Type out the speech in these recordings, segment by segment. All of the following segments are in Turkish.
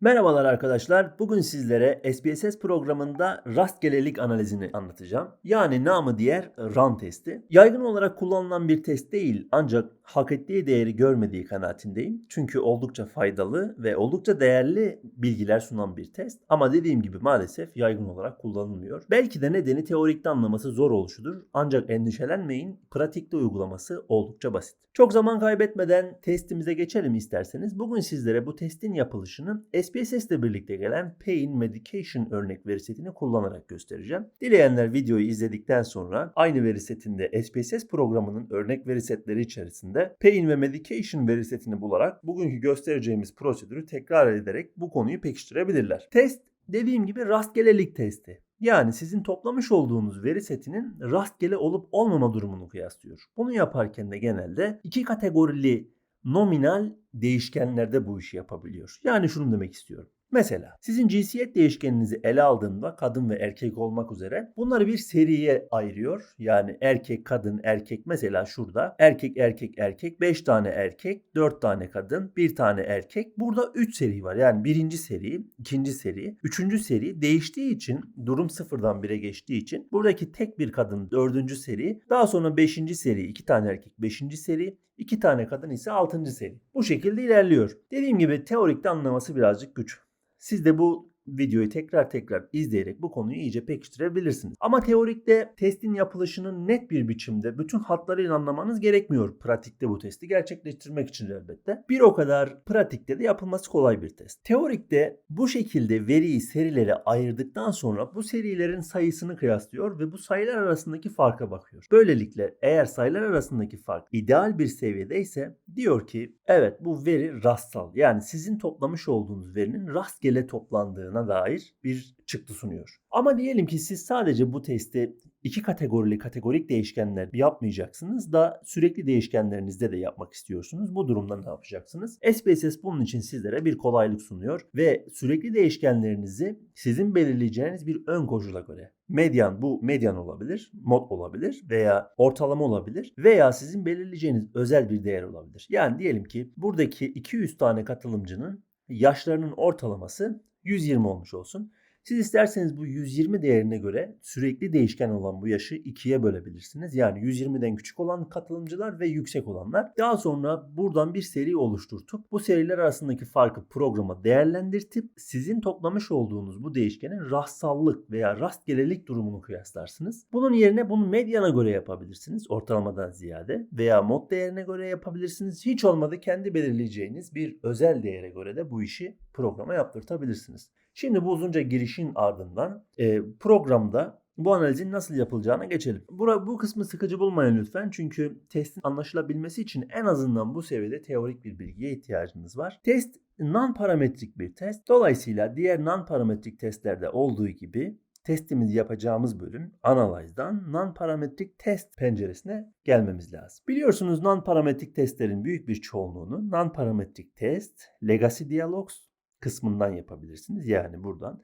Merhabalar arkadaşlar. Bugün sizlere SPSS programında rastgelelik analizini anlatacağım. Yani namı diğer run testi. Yaygın olarak kullanılan bir test değil ancak hak ettiği değeri görmediği kanaatindeyim. Çünkü oldukça faydalı ve oldukça değerli bilgiler sunan bir test. Ama dediğim gibi maalesef yaygın olarak kullanılmıyor. Belki de nedeni teorikte anlaması zor oluşudur. Ancak endişelenmeyin. Pratikte uygulaması oldukça basit. Çok zaman kaybetmeden testimize geçelim isterseniz. Bugün sizlere bu testin yapılışını SPSS ile birlikte gelen Pain Medication örnek veri setini kullanarak göstereceğim. Dileyenler videoyu izledikten sonra aynı veri setinde SPSS programının örnek veri setleri içerisinde Pain ve Medication veri setini bularak bugünkü göstereceğimiz prosedürü tekrar ederek bu konuyu pekiştirebilirler. Test dediğim gibi rastgelelik testi. Yani sizin toplamış olduğunuz veri setinin rastgele olup olmama durumunu kıyaslıyor. Bunu yaparken de genelde iki kategorili nominal değişkenlerde bu işi yapabiliyor. Yani şunu demek istiyorum. Mesela sizin cinsiyet değişkeninizi ele aldığında kadın ve erkek olmak üzere bunları bir seriye ayırıyor. Yani erkek, kadın, erkek mesela şurada erkek, erkek, erkek 5 tane erkek, 4 tane kadın, 1 tane erkek. Burada 3 seri var. Yani birinci seri, ikinci seri, üçüncü seri değiştiği için durum sıfırdan 1'e geçtiği için buradaki tek bir kadın dördüncü seri, daha sonra beşinci seri, 2 tane erkek beşinci seri, 2 tane kadın ise 6. seri. Bu şekilde ilerliyor. Dediğim gibi teorikte anlaması birazcık güç. Siz de bu videoyu tekrar tekrar izleyerek bu konuyu iyice pekiştirebilirsiniz. Ama teorikte testin yapılışını net bir biçimde bütün hatlarıyla anlamanız gerekmiyor pratikte bu testi gerçekleştirmek için elbette. Bir o kadar pratikte de yapılması kolay bir test. Teorikte bu şekilde veriyi serilere ayırdıktan sonra bu serilerin sayısını kıyaslıyor ve bu sayılar arasındaki farka bakıyor. Böylelikle eğer sayılar arasındaki fark ideal bir seviyedeyse diyor ki evet bu veri rastsal yani sizin toplamış olduğunuz verinin rastgele toplandığını olmadığına dair bir çıktı sunuyor. Ama diyelim ki siz sadece bu testi iki kategorili kategorik değişkenler yapmayacaksınız da sürekli değişkenlerinizde de yapmak istiyorsunuz. Bu durumda ne yapacaksınız? SPSS bunun için sizlere bir kolaylık sunuyor ve sürekli değişkenlerinizi sizin belirleyeceğiniz bir ön koşula göre medyan bu medyan olabilir, mod olabilir veya ortalama olabilir veya sizin belirleyeceğiniz özel bir değer olabilir. Yani diyelim ki buradaki 200 tane katılımcının yaşlarının ortalaması 120 olmuş olsun. Siz isterseniz bu 120 değerine göre sürekli değişken olan bu yaşı ikiye bölebilirsiniz. Yani 120'den küçük olan katılımcılar ve yüksek olanlar. Daha sonra buradan bir seri oluşturtup bu seriler arasındaki farkı programa değerlendirtip sizin toplamış olduğunuz bu değişkenin rastsallık veya rastgelelik durumunu kıyaslarsınız. Bunun yerine bunu medyana göre yapabilirsiniz ortalamadan ziyade veya mod değerine göre yapabilirsiniz. Hiç olmadı kendi belirleyeceğiniz bir özel değere göre de bu işi programa yaptırtabilirsiniz. Şimdi bu uzunca girişin ardından e, programda bu analizin nasıl yapılacağına geçelim. Bura, bu kısmı sıkıcı bulmayın lütfen çünkü testin anlaşılabilmesi için en azından bu seviyede teorik bir bilgiye ihtiyacınız var. Test non-parametrik bir test. Dolayısıyla diğer non-parametrik testlerde olduğu gibi testimizi yapacağımız bölüm Analyze'dan non-parametrik test penceresine gelmemiz lazım. Biliyorsunuz non-parametrik testlerin büyük bir çoğunluğunu non-parametrik test, legacy dialogs kısmından yapabilirsiniz. Yani buradan.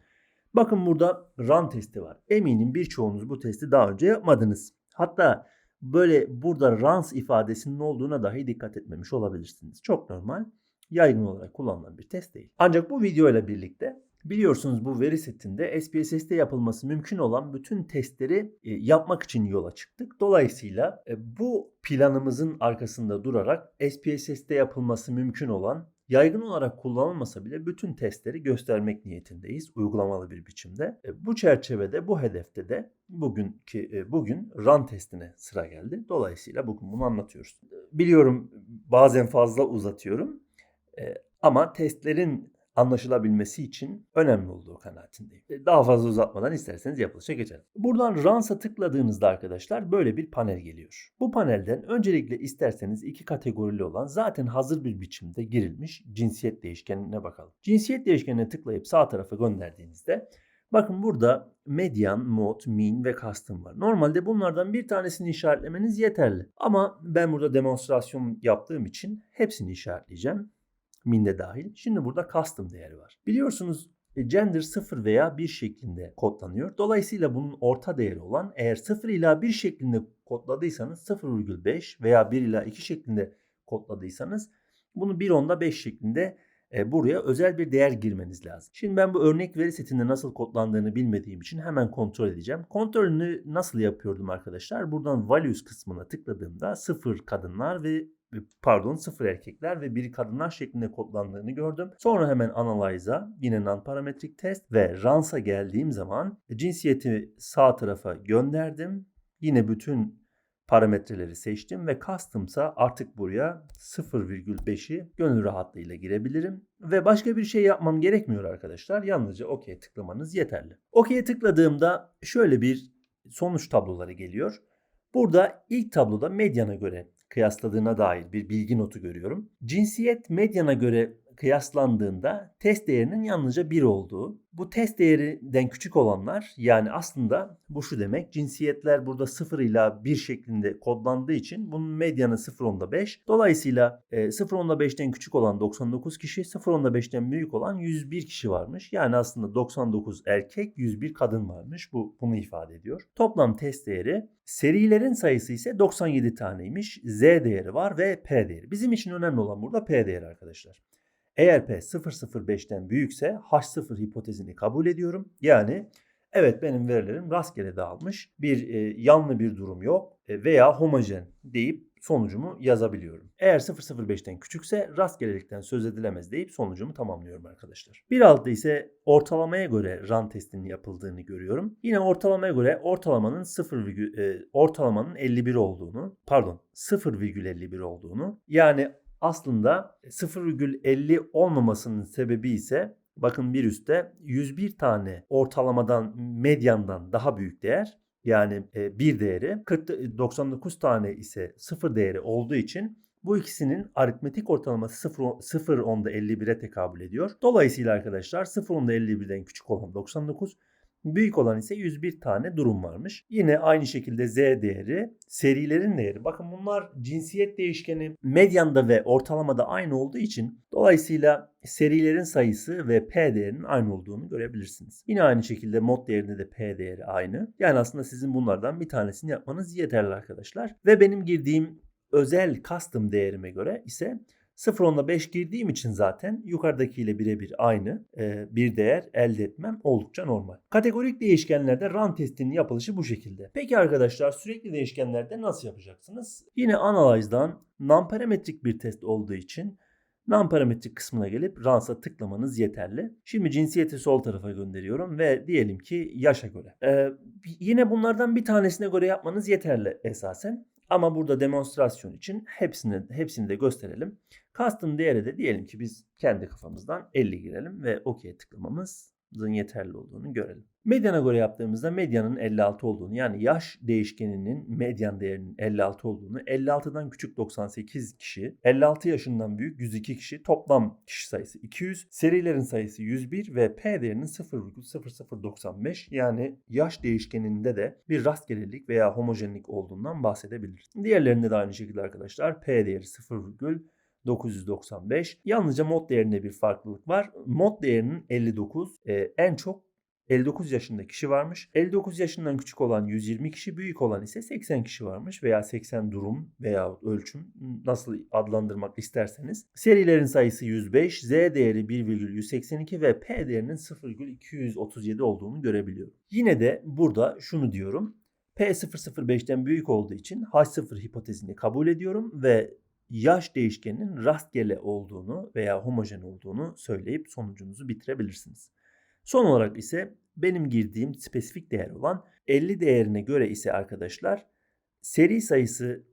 Bakın burada run testi var. Eminim birçoğunuz bu testi daha önce yapmadınız. Hatta böyle burada runs ifadesinin olduğuna dahi dikkat etmemiş olabilirsiniz. Çok normal. Yaygın olarak kullanılan bir test değil. Ancak bu video ile birlikte biliyorsunuz bu veri setinde SPSS'te yapılması mümkün olan bütün testleri e, yapmak için yola çıktık. Dolayısıyla e, bu planımızın arkasında durarak SPSS'te yapılması mümkün olan Yaygın olarak kullanılmasa bile bütün testleri göstermek niyetindeyiz uygulamalı bir biçimde. E, bu çerçevede, bu hedefte de bugünkü e, bugün run testine sıra geldi. Dolayısıyla bugün bunu anlatıyoruz. Biliyorum bazen fazla uzatıyorum. E, ama testlerin anlaşılabilmesi için önemli olduğu kanaatindeyim. E, daha fazla uzatmadan isterseniz yapılışa geçelim. Buradan Runs'a tıkladığınızda arkadaşlar böyle bir panel geliyor. Bu panelden öncelikle isterseniz iki kategorili olan zaten hazır bir biçimde girilmiş cinsiyet değişkenine bakalım. Cinsiyet değişkenine tıklayıp sağ tarafa gönderdiğinizde Bakın burada median, mod, mean ve custom var. Normalde bunlardan bir tanesini işaretlemeniz yeterli. Ama ben burada demonstrasyon yaptığım için hepsini işaretleyeceğim minde dahil. Şimdi burada custom değeri var. Biliyorsunuz e, gender 0 veya 1 şeklinde kodlanıyor. Dolayısıyla bunun orta değeri olan eğer 0 ila 1 şeklinde kodladıysanız 0,5 veya 1 ila 2 şeklinde kodladıysanız bunu 1 onda 5 şeklinde e, buraya özel bir değer girmeniz lazım. Şimdi ben bu örnek veri setinde nasıl kodlandığını bilmediğim için hemen kontrol edeceğim. Kontrolünü nasıl yapıyordum arkadaşlar? Buradan values kısmına tıkladığımda sıfır kadınlar ve pardon sıfır erkekler ve bir kadınlar şeklinde kodlandığını gördüm. Sonra hemen Analyze'a yine non-parametric test ve Runs'a geldiğim zaman cinsiyeti sağ tarafa gönderdim. Yine bütün parametreleri seçtim ve custom'sa artık buraya 0,5'i gönül rahatlığıyla girebilirim. Ve başka bir şey yapmam gerekmiyor arkadaşlar. Yalnızca OK tıklamanız yeterli. OK'ye tıkladığımda şöyle bir sonuç tabloları geliyor. Burada ilk tabloda medyana göre kıyasladığına dair bir bilgi notu görüyorum. Cinsiyet medyana göre kıyaslandığında test değerinin yalnızca 1 olduğu. Bu test değerinden küçük olanlar yani aslında bu şu demek cinsiyetler burada 0 ile 1 şeklinde kodlandığı için bunun medyanı 0.5. Dolayısıyla e, 0.5'ten küçük olan 99 kişi 0.5'ten büyük olan 101 kişi varmış. Yani aslında 99 erkek 101 kadın varmış. Bu bunu ifade ediyor. Toplam test değeri serilerin sayısı ise 97 taneymiş. Z değeri var ve P değeri. Bizim için önemli olan burada P değeri arkadaşlar. Eğer P 0,05'ten büyükse H0 hipotezini kabul ediyorum. Yani evet benim verilerim rastgele dağılmış. Bir e, yanlı bir durum yok e, veya homojen deyip sonucumu yazabiliyorum. Eğer 0,05'ten küçükse rastgelelikten söz edilemez deyip sonucumu tamamlıyorum arkadaşlar. Bir altta ise ortalamaya göre run testinin yapıldığını görüyorum. Yine ortalamaya göre ortalamanın 0, e, ortalamanın 51 olduğunu, pardon 0,51 olduğunu yani aslında 0,50 olmamasının sebebi ise bakın bir üstte 101 tane ortalamadan medyandan daha büyük değer yani e, bir değeri 40, 99 tane ise sıfır değeri olduğu için bu ikisinin aritmetik ortalaması 0, 0 onda 51'e tekabül ediyor. Dolayısıyla arkadaşlar 0 onda 51'den küçük olan 99 Büyük olan ise 101 tane durum varmış. Yine aynı şekilde Z değeri, serilerin değeri. Bakın bunlar cinsiyet değişkeni medyanda ve ortalamada aynı olduğu için dolayısıyla serilerin sayısı ve P değerinin aynı olduğunu görebilirsiniz. Yine aynı şekilde mod değerinde de P değeri aynı. Yani aslında sizin bunlardan bir tanesini yapmanız yeterli arkadaşlar. Ve benim girdiğim özel custom değerime göre ise 0.10'da 5 girdiğim için zaten yukarıdakiyle birebir aynı e, bir değer elde etmem oldukça normal. Kategorik değişkenlerde run testinin yapılışı bu şekilde. Peki arkadaşlar sürekli değişkenlerde nasıl yapacaksınız? Yine Analyze'dan non-parametrik bir test olduğu için non-parametrik kısmına gelip Runs'a tıklamanız yeterli. Şimdi cinsiyeti sol tarafa gönderiyorum ve diyelim ki yaşa göre. Ee, yine bunlardan bir tanesine göre yapmanız yeterli esasen. Ama burada demonstrasyon için hepsini, hepsini de gösterelim. Custom değeri de diyelim ki biz kendi kafamızdan 50 girelim ve OK'ye tıklamamızın yeterli olduğunu görelim. Medyana göre yaptığımızda medyanın 56 olduğunu yani yaş değişkeninin medyan değerinin 56 olduğunu 56'dan küçük 98 kişi 56 yaşından büyük 102 kişi toplam kişi sayısı 200 serilerin sayısı 101 ve P değerinin 0,0095 yani yaş değişkeninde de bir rastgelelik veya homojenlik olduğundan bahsedebiliriz. Diğerlerinde de aynı şekilde arkadaşlar P değeri 0, 995. Yalnızca mod değerinde bir farklılık var. Mod değerinin 59 e, en çok 59 yaşında kişi varmış. 59 yaşından küçük olan 120 kişi, büyük olan ise 80 kişi varmış veya 80 durum veya ölçüm nasıl adlandırmak isterseniz. Serilerin sayısı 105, Z değeri 1,182 ve P değerinin 0,237 olduğunu görebiliyorum. Yine de burada şunu diyorum. P005'ten büyük olduğu için H0 hipotezini kabul ediyorum ve yaş değişkeninin rastgele olduğunu veya homojen olduğunu söyleyip sonucunuzu bitirebilirsiniz. Son olarak ise benim girdiğim spesifik değer olan 50 değerine göre ise arkadaşlar seri sayısı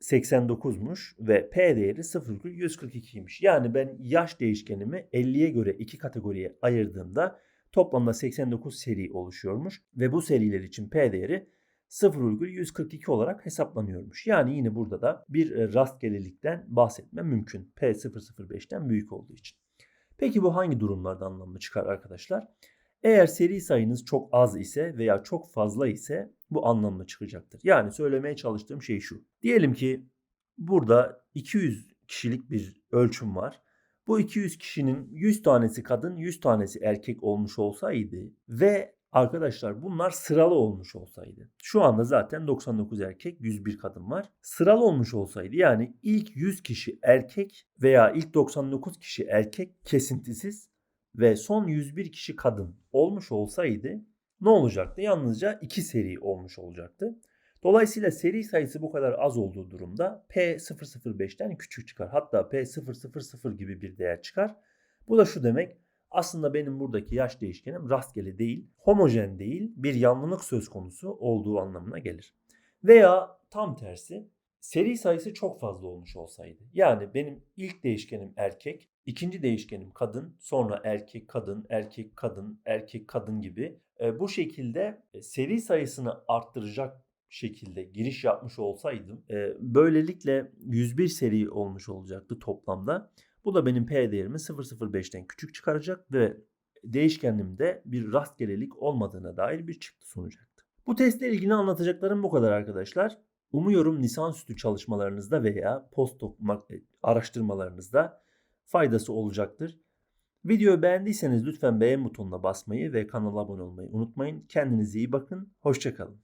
89'muş ve P değeri 0,142'ymiş. Yani ben yaş değişkenimi 50'ye göre iki kategoriye ayırdığımda toplamda 89 seri oluşuyormuş ve bu seriler için P değeri 0,142 olarak hesaplanıyormuş. Yani yine burada da bir e, rastgelelikten bahsetme mümkün. P005'ten büyük olduğu için. Peki bu hangi durumlarda anlamlı çıkar arkadaşlar? Eğer seri sayınız çok az ise veya çok fazla ise bu anlamlı çıkacaktır. Yani söylemeye çalıştığım şey şu. Diyelim ki burada 200 kişilik bir ölçüm var. Bu 200 kişinin 100 tanesi kadın, 100 tanesi erkek olmuş olsaydı ve Arkadaşlar bunlar sıralı olmuş olsaydı. Şu anda zaten 99 erkek 101 kadın var. Sıralı olmuş olsaydı yani ilk 100 kişi erkek veya ilk 99 kişi erkek kesintisiz ve son 101 kişi kadın olmuş olsaydı ne olacaktı? Yalnızca 2 seri olmuş olacaktı. Dolayısıyla seri sayısı bu kadar az olduğu durumda P005'ten küçük çıkar. Hatta P000 gibi bir değer çıkar. Bu da şu demek. Aslında benim buradaki yaş değişkenim rastgele değil, homojen değil, bir yanlılık söz konusu olduğu anlamına gelir. Veya tam tersi seri sayısı çok fazla olmuş olsaydı. Yani benim ilk değişkenim erkek, ikinci değişkenim kadın, sonra erkek kadın, erkek kadın, erkek kadın gibi e, bu şekilde e, seri sayısını arttıracak şekilde giriş yapmış olsaydım e, böylelikle 101 seri olmuş olacaktı toplamda. Bu da benim P değerimi 005'ten küçük çıkaracak ve değişkenimde bir rastgelelik olmadığına dair bir çıktı sunacaktı. Bu testle ilgili anlatacaklarım bu kadar arkadaşlar. Umuyorum lisansüstü çalışmalarınızda veya postdoc araştırmalarınızda faydası olacaktır. Videoyu beğendiyseniz lütfen beğen butonuna basmayı ve kanala abone olmayı unutmayın. Kendinize iyi bakın. Hoşçakalın.